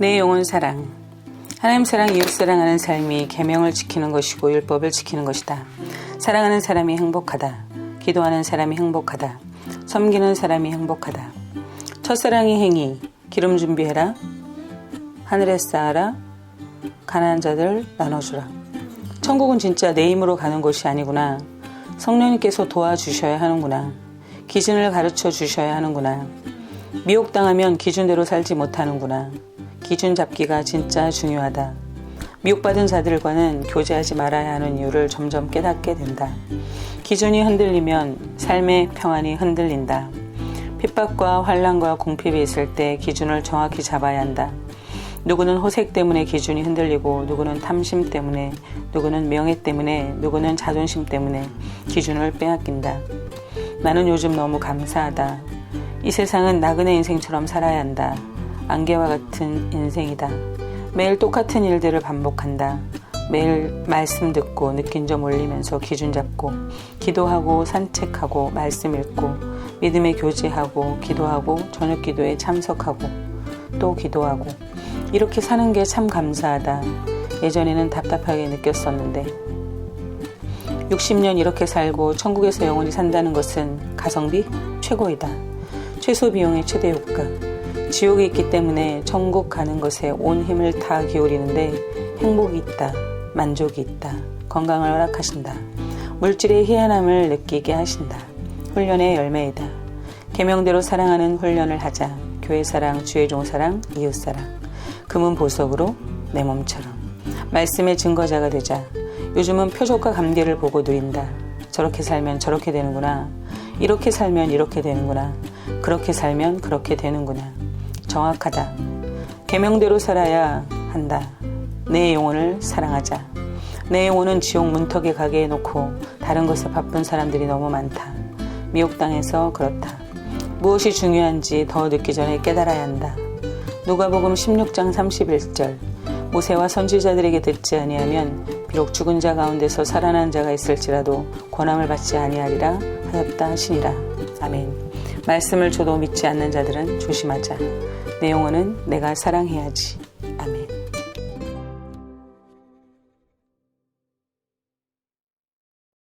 내 영혼 사랑. 하나님 사랑, 이웃 사랑하는 삶이 계명을 지키는 것이고 율법을 지키는 것이다. 사랑하는 사람이 행복하다. 기도하는 사람이 행복하다. 섬기는 사람이 행복하다. 첫사랑이 행위, 기름 준비해라. 하늘에 쌓아라. 가난한 자들 나눠주라. 천국은 진짜 내 힘으로 가는 곳이 아니구나. 성령님께서 도와주셔야 하는구나. 기준을 가르쳐 주셔야 하는구나. 미혹당하면 기준대로 살지 못하는구나. 기준 잡기가 진짜 중요하다. 미혹받은 자들과는 교제하지 말아야 하는 이유를 점점 깨닫게 된다. 기준이 흔들리면 삶의 평안이 흔들린다. 핍박과 환란과 공핍이 있을 때 기준을 정확히 잡아야 한다. 누구는 호색 때문에 기준이 흔들리고 누구는 탐심 때문에 누구는 명예 때문에 누구는 자존심 때문에 기준을 빼앗긴다. 나는 요즘 너무 감사하다. 이 세상은 나그네 인생처럼 살아야 한다. 안개와 같은 인생이다. 매일 똑같은 일들을 반복한다. 매일 말씀 듣고 느낀 점 올리면서 기준 잡고 기도하고 산책하고 말씀 읽고 믿음에 교제하고 기도하고 저녁 기도에 참석하고 또 기도하고 이렇게 사는 게 참 감사하다. 예전에는 답답하게 느꼈었는데 60년 이렇게 살고 천국에서 영원히 산다는 것은 가성비 최고이다. 최소 비용의 최대 효과. 지옥에 있기 때문에 천국 가는 것에 온 힘을 다 기울이는데 행복이 있다. 만족이 있다. 건강을 허락하신다. 물질의 희한함을 느끼게 하신다. 훈련의 열매이다. 계명대로 사랑하는 훈련을 하자. 교회 사랑, 주의 종 사랑, 이웃 사랑. 금은 보석으로 내 몸처럼. 말씀의 증거자가 되자. 요즘은 표적과 감기를 보고 누린다. 저렇게 살면 저렇게 되는구나. 이렇게 살면 이렇게 되는구나. 그렇게 살면 그렇게 되는구나. 정확하다. 계명대로 살아야 한다. 내 영혼을 사랑하자. 내 영혼은 지옥 문턱에 가게 해놓고 다른 것에 바쁜 사람들이 너무 많다. 미혹당해서 그렇다. 무엇이 중요한지 더 늦기 전에 깨달아야 한다. 누가복음 16장 31절 모세와 선지자들에게 듣지 아니하면 비록 죽은 자 가운데서 살아난 자가 있을지라도 권함을 받지 아니하리라 하였다 하시니라. 아멘. 말씀을 줘도 믿지 않는 자들은 조심하자. 내 영혼은 내가 사랑해야지.